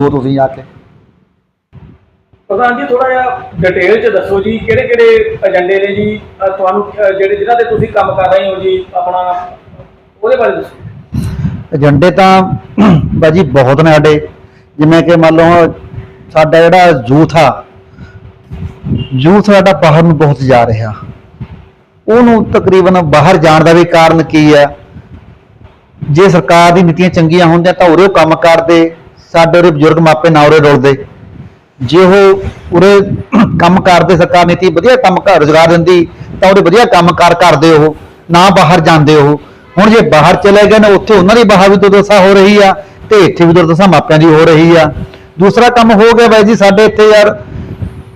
ਉਹ ਤੁਸੀਂ ਆ ਕੇ। ਪ੍ਰਧਾਨ ਜੀ ਥੋੜਾ ਜਿਹਾ ਡਿਟੇਲ ਚ ਦੱਸੋ ਜੀ ਕਿਹੜੇ ਕਿਹੜੇ ਏਜੰਡੇ ਨੇ ਜੀ? ਅਹ ਤੁਹਾਨੂੰ ਅਹ ਜਿਹੜੇ ਜਿਨ੍ਹਾਂ ਤੇ ਤੁਸੀਂ ਕੰਮ ਕਰ ਰਹੇ ਹੋ ਜੀ ਆਪਣਾ ਉਹਦੇ ਬਾਰੇ ਦੱਸੋ। ਏਜੰਡੇ ਤਾਂ ਬਾਜੀ ਬਹੁਤ ਨੇ ਸਾਡੇ। ਜਿਵੇਂ ਕਿ ਮੰਨ ਲਓ ਸਾਡਾ ਜਿਹੜਾ ਯੂਥ ਆ ਯੂਥ ਸਾਡਾ ਬਾਹਰ ਨੂੰ ਬਹੁਤ ਜਾ ਰਿਹਾ। ਉਹਨੂੰ ਤਕਰੀਬਨ ਬਾਹਰ ਜਾਣ ਦਾ ਵੀ ਕਾਰਨ ਕੀ ਹੈ? ਜੇ ਸਰਕਾਰ ਦੀ ਨੀਤੀਆਂ ਚੰਗੀਆਂ ਹੁੰਦੀਆਂ ਤਾਂ ਉਰੇ ਉਹ ਕੰਮ ਕਰਦੇ। ਸਾਡੇ ਉਰੇ ਬਜ਼ੁਰਗ ਮਾਪੇ ਨਾ ਉਰੇ ਰੁਲਦੇ। ਜੇ ਉਹ ਉਰੇ ਕੰਮ ਕਰਦੇ ਸਰਕਾਰ ਨੀਤੀ ਵਧੀਆ ਕੰਮ ਕਰ ਰੁਜ਼ਗਾਰ ਦਿੰਦੀ, ਤਾਂ ਉਹਦੇ ਵਧੀਆ ਕੰਮ ਕਾਰ ਕਰਦੇ ਉਹ, ਨਾ ਬਾਹਰ ਜਾਂਦੇ ਉਹ। ਹੁਣ ਜੇ ਬਾਹਰ ਚਲੇ ਗਏ ਨੇ, ਉੱਥੇ ਉਹਨਾਂ ਦੀ ਬਾਹਰ ਵੀ ਦੁਰਦਸ਼ਾ ਹੋ ਰਹੀ ਆ ਤੇ ਇੱਥੇ ਵੀ ਦੁਰਦਸ਼ਾ ਮਾਪਿਆਂ ਦੀ ਹੋ ਰਹੀ ਆ। ਦੂਸਰਾ ਕੰਮ ਹੋ ਗਿਆ ਬਾਈ ਜੀ, ਸਾਡੇ ਇੱਥੇ ਯਾਰ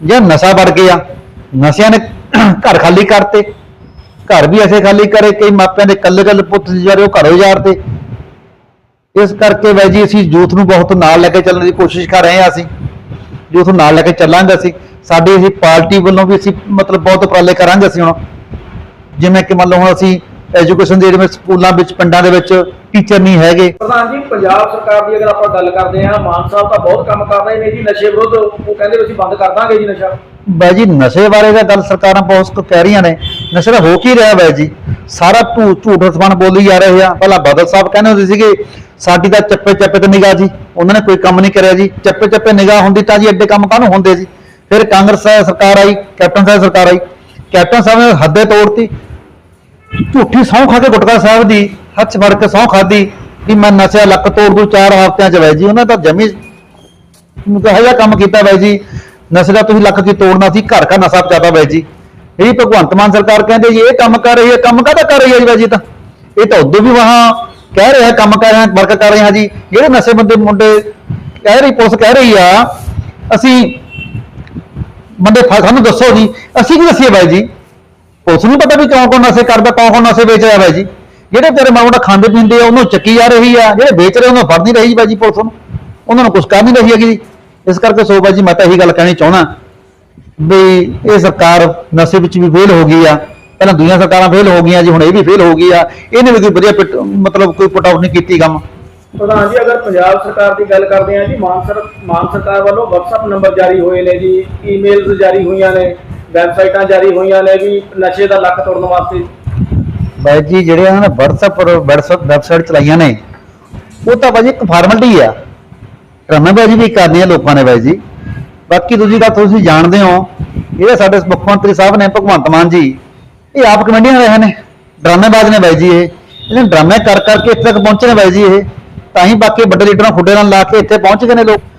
ਜੇ ਨਸ਼ਾ ਵੜ ਗਿਆ। ਨਸ਼ਿਆਂ ਨੇ ਘਰ ਖਾਲੀ ਕਰਤੇ। ਘਰ ਵੀ ਐਸੇ ਖਾਲੀ ਕਰੇ, ਕਈ ਮਾਪਿਆਂ ਦੇ ਕੱਲੇ ਕੱਲੇ ਪੁੱਤ ਜਿਹੜੇ ਉਹ ਘਰੋਂ ਜਾੜਦੇ ਇਸ ਕਰਕੇ ਬਾਈ ਜੀ ਅਸੀਂ ਯੂਥ ਨੂੰ ਬਹੁਤ ਨਾਲ ਲੈ ਕੇ ਚੱਲਣ ਦੀ ਕੋਸ਼ਿਸ਼ ਕਰ ਰਹੇ ਹਾਂ ਅਸੀਂ। ਯੂਥ ਨੂੰ ਨਾਲ ਲੈ ਕੇ ਚੱਲਾਂਗੇ ਅਸੀਂ। ਸਾਡੀ ਅਸੀਂ ਪਾਰਟੀ ਵੱਲੋਂ ਵੀ ਅਸੀਂ ਮਤਲਬ ਬਹੁਤ ਉਪਰਾਲੇ ਕਰਾਂਗੇ ਅਸੀਂ ਹੁਣ। ਜਿਵੇਂ ਕਿ ਮੰਨ ਲਓ ਹੁਣ ਅਸੀਂ ਐਜੂਕੇਸ਼ਨ ਦੇ ਜਿਵੇਂ ਸਕੂਲਾਂ ਵਿੱਚ, ਪਿੰਡਾਂ ਦੇ ਵਿੱਚ ਟੀਚਰ ਨਹੀਂ ਹੈਗੇ। ਪ੍ਰਧਾਨ ਜੀ, ਪੰਜਾਬ ਸਰਕਾਰ ਦੀ ਅਗਰ ਆਪਾਂ ਗੱਲ ਕਰਦੇ ਹਾਂ, ਮਾਨ ਸਾਹਿਬ ਤਾਂ ਬਹੁਤ ਕੰਮ ਕਰ ਰਹੇ ਨੇ ਜੀ, ਨਸ਼ੇ ਵਿਰੁੱਧ ਉਹ ਕਹਿੰਦੇ ਵੀ ਅਸੀਂ ਬੰਦ ਕਰ ਦਾਂਗੇ ਜੀ ਨਸ਼ਾ। ਬਾਈ ਜੀ, ਨਸ਼ੇ ਬਾਰੇ ਤਾਂ ਗੱਲ ਸਰਕਾਰਾਂ ਬਹੁਤ ਕੁ ਕਹਿ ਰਹੀਆਂ ਨੇ। ਨਸ਼ੇ ਦਾ ਹੋ ਕੀ ਰਿਹਾ ਬਾਈ ਜੀ? ਸਾਰਾ ਝੂਠ ਝੂਠ ਸਮਾਨ ਬੋਲੀ ਜਾ ਰਹੇ ਆ। ਪਹਿਲਾਂ ਬਾਦਲ ਸਾਹਿਬ ਕਹਿੰਦੇ ਹੁੰਦੇ ਸੀਗੇ, ਸਾਡੀ ਤਾਂ ਚੱਪੇ ਚੱਪੇ ਤੇ ਨਿਗਾਹ ਜੀ। ਉਹਨਾਂ ਨੇ ਕੋਈ ਕੰਮ ਨਹੀਂ ਕਰਿਆ ਜੀ। ਚੱਪੇ ਚੱਪੇ ਨਿਗਾਹ ਹੁੰਦੀ ਤਾਂ ਜੀ ਐਡੇ ਕੰਮ ਕਾਹਨੂੰ ਹੁੰਦੇ ਜੀ? ਫਿਰ ਕਾਂਗਰਸ ਸਰਕਾਰ ਆਈ, ਕੈਪਟਨ ਸਾਹਿਬ ਸਰਕਾਰ ਆਈ। ਕੈਪਟਨ ਸਾਹਿਬ ਨੇ ਹੱਦੇ ਤੋੜਤੀ। ਝੂਠੀ ਸਹੁੰ ਖਾ ਕੇ ਗੁਟਕਾ ਸਾਹਿਬ ਦੀ, ਹੱਥ ਫੜ ਕੇ ਸਹੁੰ ਖਾਦੀ ਵੀ ਮੈਂ ਨਸ਼ਾ ਲੱਕ ਤੋੜ ਦੂ, ਚਾਰ ਹਫ਼ਤਿਆਂ ਚ ਬਾਈ ਜੀ। ਉਹਨਾਂ ਤਾਂ ਜਮੀ ਨੂੰ ਤਾਂ ਇਹੋ ਜਿਹਾ ਕੰਮ ਕੀਤਾ ਬਾਈ ਜੀ। ਨਸ਼ੇ ਦਾ ਤੁਸੀਂ ਲੱਕ ਕੀ ਤੋੜਨਾ ਸੀ, ਘਰ ਘਰ ਨਸ਼ਾ ਪਚਾਤਾ ਬਾਈ ਜੀ। ਇਹ ਭਗਵੰਤ ਮਾਨ ਸਰਕਾਰ ਕਹਿੰਦੇ ਜੀ, ਇਹ ਕੰਮ ਕਰ ਰਹੀ ਹੈ, ਕੰਮ ਕਾਹਦਾ ਕਰ ਰਹੀ ਹੈ ਜੀ ਬਾਈ ਜੀ ਤਾਂ? ਇਹ ਤਾਂ ਉਦੋਂ ਵੀ ਵਹਾਂ ਕਹਿ ਰਹੇ ਆ ਕੰਮ ਕਰ ਰਿਹਾ, ਵਰਕ ਕਰ ਰਹੇ ਆ ਜੀ। ਜਿਹੜੇ ਨਸ਼ੇ ਬੰਦੇ ਮੁੰਡੇ ਕਹਿ ਰਹੀ, ਪੁਲਿਸ ਕਹਿ ਰਹੀ ਆ, ਅਸੀਂ ਬੰਦੇ ਸਾਨੂੰ ਦੱਸੋ ਜੀ, ਅਸੀਂ ਕੀ ਦੱਸੀਏ ਬਾਈ ਜੀ? ਪੁਲਿਸ ਨੂੰ ਪਤਾ ਵੀ ਕੌਣ ਕੌਣ ਨਸ਼ੇ ਕਰਦਾ, ਕੌਣ ਕੌਣ ਨਸ਼ੇ ਵੇਚ ਰਿਹਾ ਬਾਈ ਜੀ? ਜਿਹੜੇ ਤੇਰੇ ਮਾਮਾ ਖਾਂਦੇ ਪੀਂਦੇ ਆ, ਉਹਨੂੰ ਚੱਕੀ ਜਾ ਰਹੀ ਆ, ਜਿਹੜੇ ਵੇਚ ਰਹੇ ਉਹਨੂੰ ਫੜ ਨਹੀਂ ਰਹੀ ਬਾਈ ਜੀ ਪੁਲਿਸ ਨੂੰ। ਉਹਨਾਂ ਨੂੰ ਕੁਝ ਕਰ ਨਹੀਂ ਰਹੀ ਹੈਗੀ ਜੀ। ਇਸ ਕਰਕੇ ਸੋ ਬਾਈ ਜੀ ਮੈਂ ਤਾਂ ਇਹੀ ਗੱਲ ਕਹਿਣੀ ਚਾਹਣਾ ਵੀ ਇਹ ਸਰਕਾਰ ਨਸ਼ੇ ਵਿੱਚ ਵੀ ਫੇਲ ਹੋ ਗਈ ਆ। ਪਹਿਲਾਂ ਦੁਨੀਆ ਸਰਕਾਰਾਂ ਫੇਲ ਹੋ ਗਈਆਂ ਜੀ ਹੁਣ ਇਹ ਵੀ ਫੇਲ ਹੋ ਗਈ ਆ। ਇਹਨੇ ਵੀ ਕੋਈ ਵਧੀਆ ਪਿੱਟ- ਮਤਲਬ ਕੋਈ ਪੁਟ ਆਊਟ ਨਹੀਂ ਕੀਤੀ ਕੰਮ। ਪ੍ਰਧਾਨ ਜੀ ਅਗਰ ਪੰਜਾਬ ਸਰਕਾਰ ਦੀ ਗੱਲ ਕਰਦੇ ਹਾਂ ਜੀ ਮਾਨ ਸਰ ਮਾਨ ਸਰਕਾਰ ਵੱਲੋਂ WhatsApp ਨੰਬਰ ਜਾਰੀ ਹੋਏ ਨੇ ਜੀ ਈਮੇਲਸ ਜਾਰੀ ਹੋਈਆਂ ਨੇ ਵੈਬਸਾਈਟਾਂ ਜਾਰੀ ਹੋਈਆਂ ਨੇ ਵੀ ਨਸ਼ੇ ਦਾ ਲੱਕ ਤੋੜਨ ਵਾਸਤੇ। ਬਾਈ ਜੀ ਜਿਹੜੇ ਉਹਨਾਂ ਨੇ WhatsApp ਪਰ WhatsApp ਵੈਬਸਾਈਟ ਚਲਾਈਆਂ ਨੇ ਉਹ ਤਾਂ ਬਾਈ ਜੀ ਇੱਕ ਫਾਰਮੈਲਿਟੀ ਆ। ਰਮਨਬਾਜੀ ਵੀ ਕਰਨੀ ਹੈ ਲੋਕਾਂ ਨੇ ਬਾਈ ਜੀ। ਬਾਕੀ ਦੂਜੀ ਗੱਲ ਤੁਸੀਂ ਜਾਣਦੇ ਹੋ ਜਿਹੜੇ ਸਾਡੇ ਮੁੱਖ ਮੰਤਰੀ ਸਾਹਿਬ ਨੇ ਭਗਵੰਤ ਮਾਨ ਜੀ, ਇਹ ਆਪ ਕਮੇਡੀਆਂ ਰਹੇ ਨੇ, ਡਰਾਮੇਬਾਜ਼ ਨੇ ਬਾਈ ਜੀ ਇਹ। ਇਹਨਾਂ ਡਰਾਮੇ ਕਰ ਕਰਕੇ ਇੱਥੇ ਤੱਕ ਪਹੁੰਚੇ ਨੇ ਬਾਈ ਜੀ ਇਹ। ਤਾਂ ਹੀ ਬਾਕੀ ਵੱਡੇ ਲੀਡਰਾਂ ਖੁੱਡੇ ਨਾਲ ਲਾ ਕੇ ਇੱਥੇ ਪਹੁੰਚ ਗਏ ਨੇ ਲੋਕ।